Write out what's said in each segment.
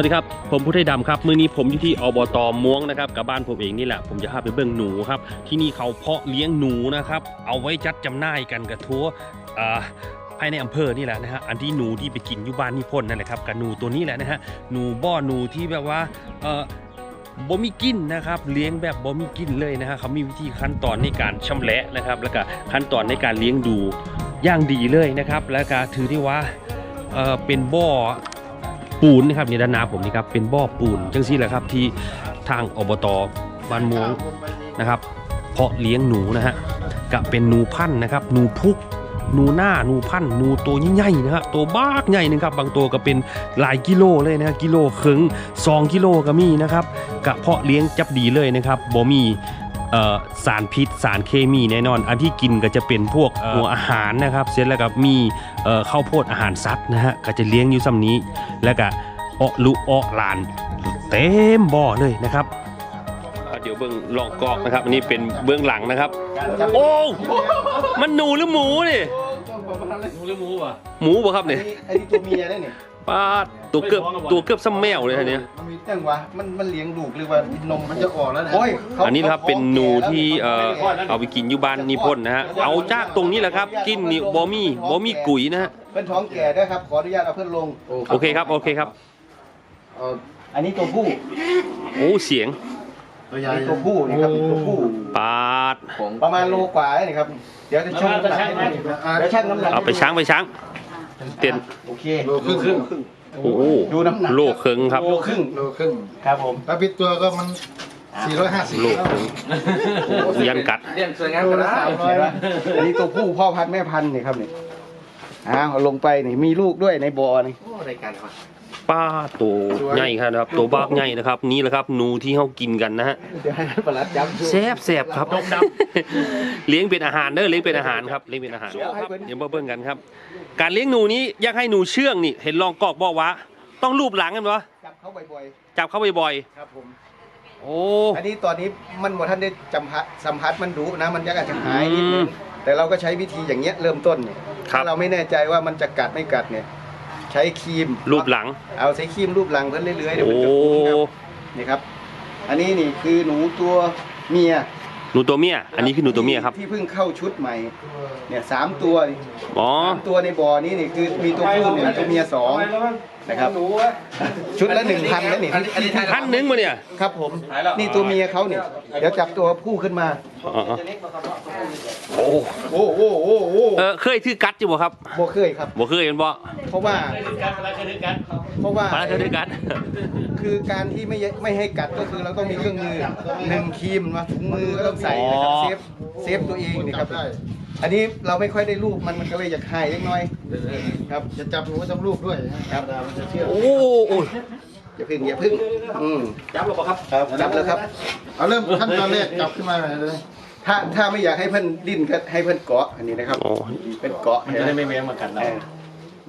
สวัสดีครับ ผมพุทธิดำครับ มื้อนี้ผมอยู่ที่อบตม่วงนะครับกับบ้านผมเองนี่แหละ ผมจะพาไปเบิ่งหนูครับ ที่นี่เขาเพาะเลี้ยงหนูนะครับ เอาไว้จัดจำหน่ายกันกระทั่วภายในอำเภอนี่แหละนะฮะ อันที่หนูที่ไปกินอยู่บ้านนิพนธ์นั่นแหละครับกับหนูตัวนี้แหละนะฮะ หนูบ่อหนูที่แบบว่าบ่มีกินนะครับเลี้ยงแบบบ่มีกินเลยนะฮะเขามีวิธีขั้นตอนในการชำแหละนะครับ แล้วก็ขั้นตอนในการเลี้ยงดูย่างดีเลยนะครับ แล้วก็ถือได้ว่าเเป็นบ่อ ปูนนะครับนี่ด้านหน้าผมนี่ครับเป็นบ่อปูนจังซี่แหละครับที่ทางอบตบ้านม่วงนะครับ เพาะเลี้ยงหนูนะฮะกับเป็นหนูพันธุ์นะครับหนูพุกหนูหน้าหนูพันธุ์หนูตัวใหญ่ๆนะฮะตัวบ้ากใหญ่หนึงครับ บางตัวก็เป็นหลายกิโลเลยนะฮะกิโลครึ่ง2กิโลก็มีนะครับกะเพาะเลี้ยงจับดีเลยนะครับบ่มี เอ่อสารพิษสารเคมีแน่นอน อันที่กินก็จะเป็นพวกเอ่อหัวอาหารนะครับ เสร็จแล้วก็มีเอ่อข้าวโพดอาหารสัตว์นะฮะก็จะเลี้ยงอยู่ซ้ำนี้ แล้วก็เออลุเออหลาน เต็มบ่อเลยนะครับ เดี๋ยวเบื้องลองกอกนะครับ อันนี้เป็นเบื้องหลังนะครับ โอ้มันหนูหรือหมูนี่หนูหรือหมูวะหมูป่ะครับเนี่ยไอ้นี่ตัวเมียได้เนี่ย ป้าดตัวเกือบตัวเกือบซ้ำแมวเลยอันเนี้ยมันมีตั้งวะมันมันเลี้ยงลูกหรือว่านมมันจะออกแล้วนะโอ้ยเขาอันนี้นะครับเป็นหนูที่เอ่อเอาไปกินอยู่บ้านนิพนธ์นะฮะเอาจากตรงนี้แหละครับ กินนี่บอมี่บอมี่กุ๋ยนะฮะเพื่อนท้องแก่ด้วยครับขออนุญาตเอาเพื่อนลงโอเคครับโอเคครับเอาอันนี้ตัวผู้โอ้เสียงตัวใหญ่ตัวผู้นี่ครับตัวผู้ปาดประมาณโลกว่านี่ครับเดี๋ยวจะชั่งน้ำหนักให้ดูเดี๋ยวชั่งน้ำหนักเอาไปช้างไปช้าง เต้นโอเคโลครึ่งครึ่งโอ้โหดูน้ำหนักโลเคิงครับโลครึ่งโลครึ่งครับผมถ้าปิดตัวก็มัน450โลเคิงโอ้ยันกัดเรียนสวยงามโลก็ละได้สามร้อยอันนี้ตัวผู้พ่อพันธุ์แม่พันธุ์นี่ครับนี่อ้าวเอาลงไปนี่มีลูกด้วยในบ่อนี่โอ้รายการวะ ป้าตัวใหญ่ครับตัวบากใหญ่นะครับ นี่แหละครับหนูที่เขากินกันนะฮะเดี๋ยวให้ประหลัดย้ำช่วยแซ่บแซ่บครับเลี้ยงเป็นอาหารเด้อเลี้ยงเป็นอาหารครับเลี้ยงเป็นอาหารครับเดี๋ยวมาเบิ่งกันครับ การเลี้ยงหนูนี้อยากให้หนูเชื่องนี่ เห็นลองกอกบอกว่าต้องรูปหลังกันปะจับเขาบ่อยจับเข้าบ่อยๆครับผมๆโอ้อันนี้ตอนนี้มันบ่ท่านได้จำพัดสัมผัสมันดุนะมันยังอาจจะหายนิดนึงแต่เราก็ใช้วิธีอย่างเงี้ยเริ่มต้นเนี่ยครับถ้าเราไม่แน่ใจว่ามันจะกัดไม่กัดเนี่ย ใช้ครีมรูปหลัง เอาใช้ครีมรูปหลังเพิ่นเรื่อยๆเดี๋ยวโอ้มันจะคุ้นครับนี่ครับ อันนี้นี่คือหนูตัวเมียหนูตัวเมีย อันนี้คือหนูตัวเมียครับ ที่เพิ่งเข้าชุดใหม่เนี่ยสามตัวอ๋อ สามตัวในบ่อนี้นี่คือมีตัวผู้หนึ่งตัวเมียสอง นะครับ ชุดละหนึ่งพันนะนี่ที่ที่พันหนึ่งมาเนี่ย ครับผม นี่ตัวเมียเขาเนี่ยเดี๋ยวจับตัวผู้ขึ้นมาอ๋อโอ้โอ้โอ้โอ้โอ้เออเคยถือกัดอยู่บ่ครับโบเคยครับบ่เคยเป็นบ่เพราะว่าเพราะว่าปลาเคยถือกัด คือการที่ไม่ไม่ให้กัดก็คือเราต้องมีเครื่องมือหนึ่งครีมมาถุงมือก็ต้องใส่นะครับเซฟเซฟตัวเองนี่ครับได้ อันนี้เราไม่ค่อยได้รูปมันมันก็เลยอยากหายเล็กน้อยครับจะจับหนูก็ต้องรูปด้วยนะครับมันจะเชื่อโอ้โอ้ยอย่าพึ่งอย่าพึ่งอืมจับแล้วบ่ครับครับจับแล้วครับ เอาเริ่มขั้นตอนแรกจับขึ้นมาเลยถ้าถ้าไม่อยากให้เพื่อนดิ้นก็ให้เพื่อนเกาะอันนี้นะครับอ๋อเป็นเกาะมันจะได้ไม่เวียงมากัดเรา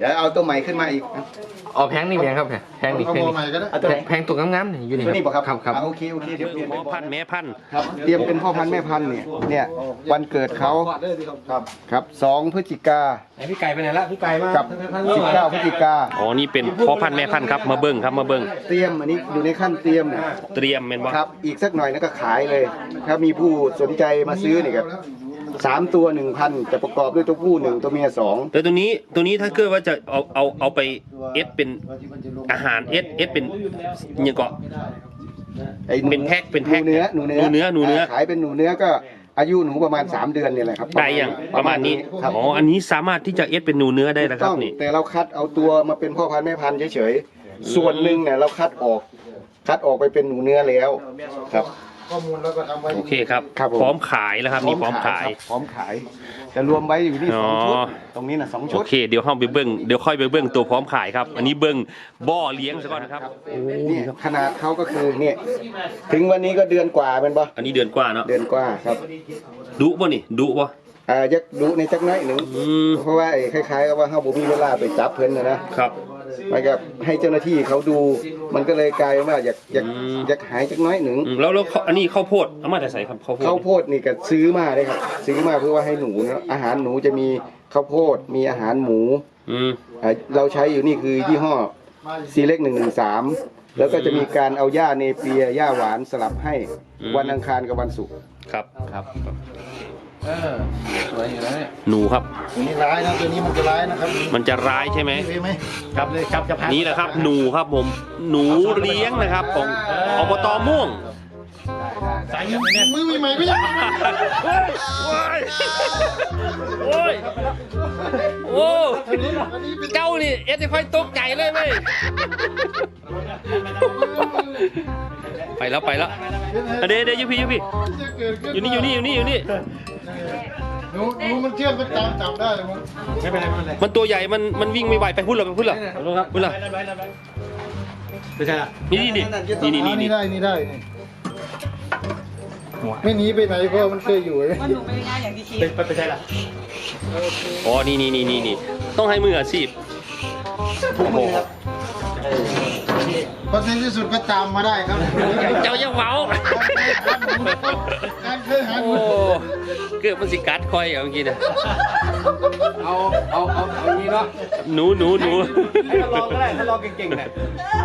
เออเดี๋ยวเอาตัวใหม่ขึ้นมาอีกนะเอาแพงนี่เวียงครับแพงแพงนี่เอาแพงโมนี่ใหม่ก็ได้เอาตัวไหนแพงตัวงามๆนี่อยู่นี่ตัวนี้บอกครับครับครับอ่าโอเคโอเคเดี๋ยวเปลี่ยนพ่อพันธุ์แม่พันธุ์ครับเตรียมเป็นพ่อพันธุ์แม่พันธุ์เนี่ยเนี่ยวันเกิดเขาครับครับสองพฤศจิกาไอพี่ไก่ไปไหนละพี่ไก่มากับ19พฤศจิกาอ๋อนี่เป็นพ่อพันธุ์แม่พันธุ์ครับมาเบิ่งครับมาเบิ่งเตรียมอันนี้อยู่ในขั้นเตรียมเนี่ยเตรียมเป็นว่าครับอีกสักหน่อยแล้วก็ขายเลย ถ้ามีผู้สนใจมาซื้อนี่ครับ สามตัวหนึ่งพันจะประกอบด้วยตัวผู้หนึ่งตัวเมียสองแต่ตัวนี้ตัวนี้ถ้าเกิดว่าจะเอาเอาเอาไปเอสเป็นอาหารเอสเอสเป็นยังเกาะไอ้หเป็นแพ็คเป็นแพ็คหนูเนื้อหนูเนื้อหนูเนื้อหนูเนื้อ ขายเป็นหนูเนื้อก็อายุหนูประมาณ 3 เดือนเนี่ยแหละครับได้ยังประมาณนี้ครับอ๋ออันนี้สามารถที่จะเอสเป็นหนูเนื้อได้แล้วครับต้องนี่แต่เราคัดเอาตัวมาเป็นพ่อพันธุ์แม่พันธุ์เฉยๆส่วนหนึ่งเนี่ยเราคัดออก คัดออกไปเป็นหนูเนื้อแล้วครับ ข้อมูลแล้วก็ทำไว้ โอเคครับ ครับผม พร้อมขายแล้วครับนี่พร้อมขาย ครับพร้อมขาย จะรวมไว้อยู่ที่สองชุด อ๋อ ตรงนี้นะสองชุโอด เคเดี๋ยวเข้าไปเบิ่งเดี๋ยวค่อยไปเบิ่งตัวพร้อมขายครับ อันนี้เบิ่งบ่อเลี้ยงซะก่อนนะครับโอ้เนี่ยขนาดเขาก็คือเนี่ยถึงวันนี้ก็เดือนกว่าเป็นปะอันนี้เดือนกว่าเนาะเดือนกว่าครับดุป่ะนี่ดุป่ะอ่ายักดูในจักหน้อยหนึ่งอืมเพราะว่าไอ้คล้ายๆกับว่าเขาบ่มีเวลาไปจับเพิ่นนะนะครับ มันก็ให้เจ้าหน้าที่เขาดู มันก็เลยกลายเป็นว่าอยากอยากอืมอยากหายจักหน้อยหนึ่งอืมแล้วแล้วเขาอันนี้ข้าวโพดเอามาแต่ใส่ครับข้าวโพดข้าวโพดนี่ก็ซื้อมาเลยครับ ซื้อมาเพื่อว่าให้หนูนะอาหารหนูจะมีข้าวโพดมีอาหารหมูอืมอ่าเราใช้อยู่นี่คือยี่ห้อซีเล็กหนึ่งหนึ่งสามแล้วก็จะมีการเอาหญ้าเนเปียหญ้าหวานสลับให้อืมวันอังคารกับวันศุกร์ ครับครับ เออสวยอยู่แล้วเนี่ยหนูครับ ตัวนี้ร้ายนะตัวนี้มันจะร้ายนะครับมันจะร้ายใช่ไหมมีไหมครับเลยครับจะพักนี่แหละครับ หนูครับผม หนูเลี้ยงนะครับ ของอบตม่วงสายยืดเนี่ยมือใหม่ๆไม่ยังโอ้ยโอ้เจ้านี่เอ็ดจะค่อยตกใจเลยเว้ยไปแล้วไปแล้วอะเดี๋ยวเดี๋ยวอยูพี่อยูพี่จะเกิดขึ้นอยู่นี่อยู่นี่อยู่นี่อยู่นี่ หนูหนูมันเชื่อมก็ตามจับได้เลยมั้งไม่เป็นไรไม่เป็นไรมันตัวใหญ่มันมันวิ่งไม่ไหวไปพุ่นเหรอไปพุ่นเหรอลงครับพุ่นเหรอไม่ใช่ละนี่นี่นี่นี่นี่นี่นี่ได้นี่ได้นี่ไม่หนีไปไหนเพราะมันเคยอยู่ไงว่าหนูไม่ได้ง่ายอย่างที่คิดเป็นไม่ใช่ละอ๋อนี่นี่นี่นี่นี่ต้องให้มืออาชีพโอ้โหเพราะในที่สุดก็ตามมาได้ครับเจ้ายังเว้าการเคยหาโอ้เกือบมันสิกัดคอยเอาเมื่อกี้นะเอาเอาเอาเอาอย่างนี้เนาะหนูหนูหนูให้ทดลองก็ได้ทดลองเก่งๆเนี่ย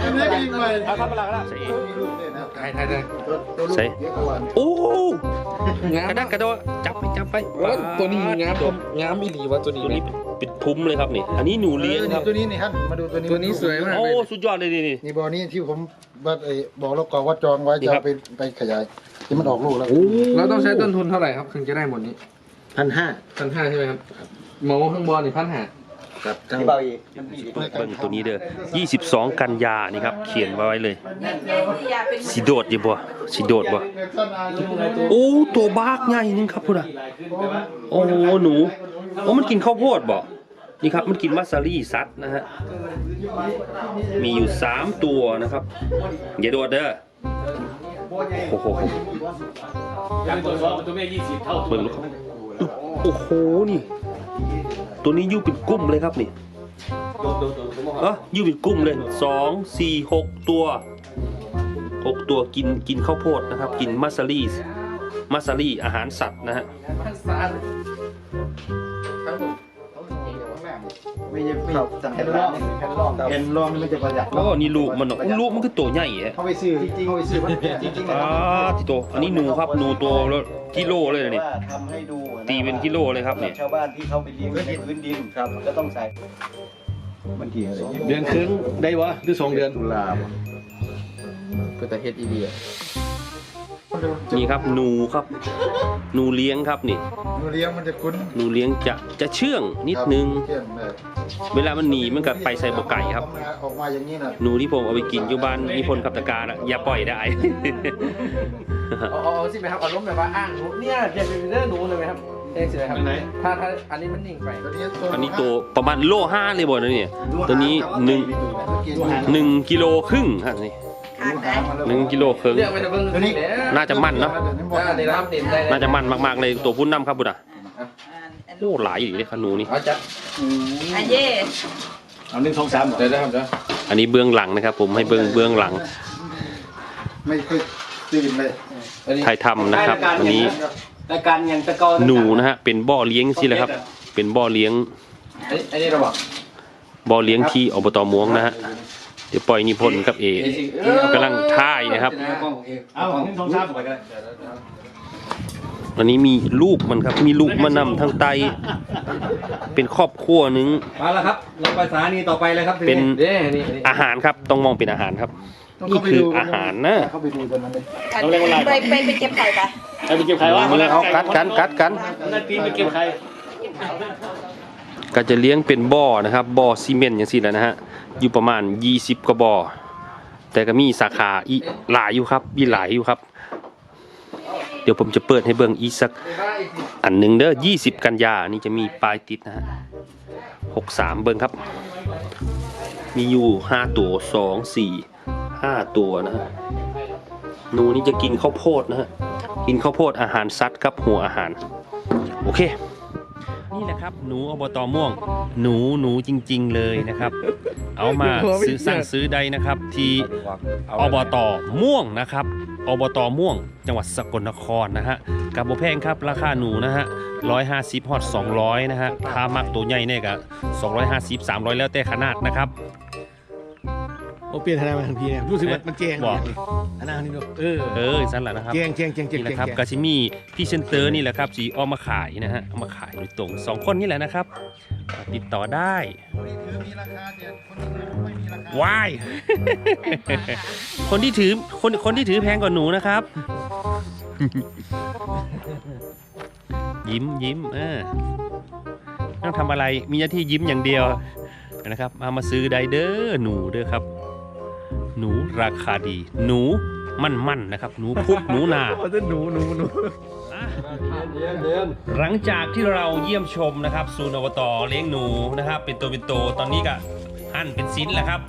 อันนี้ก็ยิงไปเอาเข้าไปละก็ได้ใส่มีลูกด้วยนะครับไทยไทยเลยตัวลูกใส่เยอะกว่าโอ้งามกระดักกระโดดจับไปจับไปตัวนี้งามงามอีหลีวะตัวนี้ตัวนี้เป็นพุ้มเลยครับนี่ อันนี้หนูเลี้ยงครับ ตัวนี้นี่ครับมาดูตัวนี้ตัวนี้สวยมาก โอ้สุดยอดเลยนี่นี่นี่บอนี้ที่ผมว่าไอ้บอกแล้วก่อนว่าจองไว้นี่จะครัเอาบไปไปขยายที่มันออกลูกแล้วเราต้องใช้ต้นทุนเท่าไหร่ครับถึงจะได้หมดนี้พันห้าพันห้าใช่ไหมครับหมูข้างบนนี่พันห้าครับที่เบาอีกเบิ่งตัวนี้เด้อ22กันยานี่ครับ เขียนไว้เลยอยากเป็นสิโดดอยู่บ่สิโดดบ่ โอ้ ตัวบากใหญ่นึงครับพุ่นอะ โอ้ หนู โอ้มันกินข้าวโพดบ่นี่ครับมันกินมัสซารี่ซัดนะฮะ มีอยู่3ตัวนะครับ อย่าโดดเด้อโอ้โหเบิ่งลูกครับโอ้โหนี่ ตัวนี้ยู่เป็นกลุ่มเลยครับนี่เอออยู่เป็นกลุ่มเลยสองสี่หกตัวหกตัวกินกินข้าวโพดนะครับ กินมัสซารี่มัสซารี่อาหารสัตว์นะฮะ ไม่ใช่ไม่สั่งแผ่นรองแผ่นรองแผ่นรองนี่มันจะประหยัดโอ้นี่ลูกมันเนอะลูกมันคือตัวใหญ่ฮะเขาไปซื้อจริงๆเขาไปซื้อมันจริงๆอ่าที่ตัวอันนี้หนูครับหนูตัวแล้วกิโลเลยนะนี่ว่าทำให้ดูะะตีเป็นกิโลเลยครับนี่ชาวบ้านที่เขาไปเลี้ยงในพื้นดินครับก็ต้องใส่มันทีอะไรเดือนครึ่งได้วะหรือสองเดือนตุลาก็แต่เฮ็ดอีเดีย นี่ครับหนูครับหนูเลี้ยงครับนี่หนูเลี้ยงมันจะคุ้นหนูเลี้ยงจะจะเชื่องนิดนึง เที่ยงเลยเวลามันหนีมันก็ไปใส่บกไก่ครับ ออกมาออกมาอย่างนี้นะหนูที่ผมเอาไปกินอยู่บ้านนิพนธ์ขับตะการอะอย่าปล่อยได้ เอาเอาสิไหมครับเอาล้มแบบว่าอ้างหนูเนี่ยเปลี่ยนเป็นเรื่องหนูเลยไหมครับเองสิไหมครับถ้าถ้าอันนี้มันนิ่งไปตัวนี้อันนี้ตัวประมาณโลห้าเลยบ่นะเนี่ย ตัวนี้หนึ่งหนึ่งกิโลครึ่งฮะนี่ขาดได้ หนึ่งกิโลครึ่งเรียกไปแต่เบิ่งตัวนี้น่าจะมั่นเนาะอ่าในน้ำเต็มได้น่าจะมันมากๆเลยตัวพุ่นน้ำครับบุตรอะโอ้หลายอยู่เลยขนูนี่ เอาจัดอันเย่เอาหนึ่งสองสามเดี๋ยวได้ครับเดี๋ยวอันนี้เบื้องหลังนะครับ ผมให้เบื้องเบื้องหลังไม่เคยตื่นเลยอันนี้ถ่ายทำนะครับอันนี้รายการยังตะกอหนูนะฮะเป็นบ่อเลี้ยงสิแหละครับ เป็นบ่อเลี้ยงอันนี้อันนี้เราบอกบ่อเลี้ยงที่อบตม่วงนะฮะ เดี๋ยวปล่อยนิพนธ์กับเอกกำลังท่ายนะครับ เอาหนึ่งสองสามไปกันอันนี้มีลูกมันครับ มีลูกมานำทางไต เป็นครอบครัวหนึง มาแล้วครับลงไปสถานีต่อไปเลยครับเป็น เด้นี่นี่อาหารครับ ต้องมองเป็นอาหารครับต้องนี่เข้าไปคือดูอาหารนะเข้าไปดูตอนนั้นเลยไปไปไปเก็บไข่ไป ไปเก็บไข่วะมือเขากัดกันกัดกัน นั่นปีไปเก็บไข่ ก็จะเลี้ยงเป็นบ่อนะครับบ่อซีเมนต์อย่างสี่แล้วนะฮะอยู่ประมาณ 20กว่าบ่อแต่ก็มีสาขาอีหลายอยู่ครับมีหลายอยู่ครับ เดี๋ยวผมจะเปิดให้เบิ่งอีสักอันหนึ่งเด้อ20 กันยานี่จะมีปลายติดนะฮะ63เบิ่งครับ มีอยู่5ตัว2 4 5ตัวนะฮะหนูนี่จะกินข้าวโพดนะฮะกินข้าวโพดอาหารสัตว์ครับหัวอาหาร โอเค นี่แหละครับ หนูอบตม่วง หนูหนูจริง ๆ เลยนะครับ เอามาซื้อสั่งซื้อได้นะครับ ที่อบตม่วงนะครับอบตม่วง จังหวัดสกลนครนะฮะกับโบแพงครับราคาหนูนะฮะ150ฮอด200นะฮะถ้ามักตัวใหญ่เนี่ยก็250 300แล้วแต่ขนาดนะครับ เอาเปลี่ยนทนายมาทันทีเนี่ยรู้สึกว่ามันแจงบอก อันนั้นนี่ดูเออเออสั้นแหละนะครับแจงแจงแจงแจงนี่แหแจละงครับแจงกาชิมีพี่เซนเตอร์นี่แหละครับสีเอามาขายนะฮะเอามาขายโดยตรงสองคนนี่แหละนะครับ ติดต่อได้ถือมีราคาแต่คนที่ถือไม่มีราคา ว้าย คนที่ถือคนคนที่ถือแพงกว่าหนูนะครับ ยิ้มยิ้มเออไม่ต้องทำอะไรมีหน้าที่ยิ้มอย่างเดียวนะครับเอามาซื้อได้เด้อหนูเด้อครับ หนูราคาดี หนูมั่นมั่นๆนะครับ หนูพุกหนูนาโอ้ยหนูหนูหนูหลังจากที่เราเยี่ยมชมนะครับศูนย์อบตเลี้ยงหนูนะครับ เป็นตัวเป็นโตตอนนี้ก็หั่นเป็นชิ้นแล้วครับ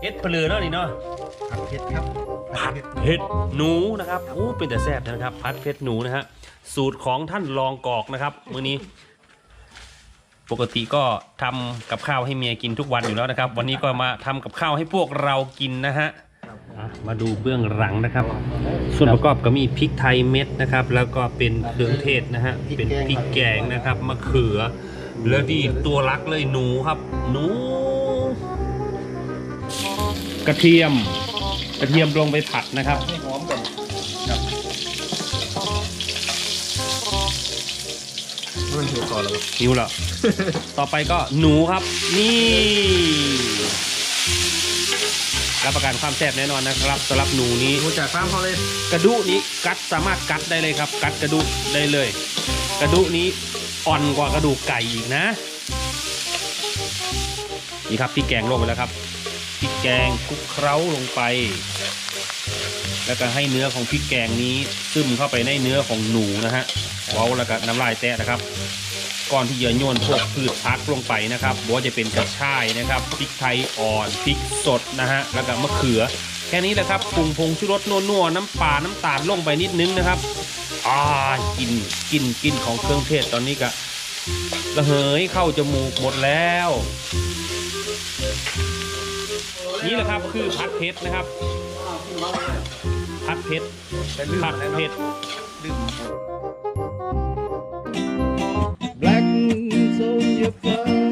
เอ็ดเปลือเนาะนี่เนาะผัดเผ็ดครับผัดเผ็ดหนูนะครับโอ้เป็นแต่แซ่บนะครับผัดเผ็ดหนูนะฮะสูตรของท่านรองกอกนะครับมื้อนี้ ปกติก็ทำกับข้าวให้เมียกินทุกวันอยู่แล้วนะครับ วันนี้ก็มาทำกับข้าวให้พวกเรากินนะฮะอะมาดูเบื้องหลังนะครับ ส่วนประกอบก็มีพริกไทยเม็ดนะครับ แล้วก็เป็นเครื่องเทศนะฮะเป็นพริกแกงนะครับมะเขือ แล้วที่ตัวรักเลยหนูครับหนู กระเทียม กระเทียมลงไปผัดนะครับให้หอมก่อนมันหิวก่อนแล้วหิวแล้ว ต่อไปก็หนูครับ นี่รับประกันความแซ่บแน่นอนนะครับสำหรับหนูนี้หมูจากฟาร์มเขาเลยกระดูกนี้กัดสามารถกัดได้เลยครับ กัดกระดูกได้เลย กระดูกนี้อ่อนกว่ากระดูกไก่อีกนะนี่ครับพริกแกงลงไปแล้วครับพริกแกงคลุกเคล้าลงไป แล้วก็ให้เนื้อของพริกแกงนี้ซึมเข้าไปในเนื้อของหนูนะฮะเว้าแล้วก็น้ำลายแตะนะครับ ก่อนที่จะโยนพวกพืชพักลงไปนะครับว่าจะเป็นกระชายนะครับพริกไทยอ่อนพริกสดนะฮะแล้วก็มะเขือ แค่นี้แหละครับปรุงพงชูรสนัวๆน้ำปลาน้ำตาลลงไปนิดนึงนะครับอ่ากินกินกินของเครื่องเทศตอนนี้ก็ระเหยเข้าจมูกหมดแล้ว นี่แหละครับคือผัดเผ็ดนะครับ ผัดเผ็ดผัดเผ็ดลืม look.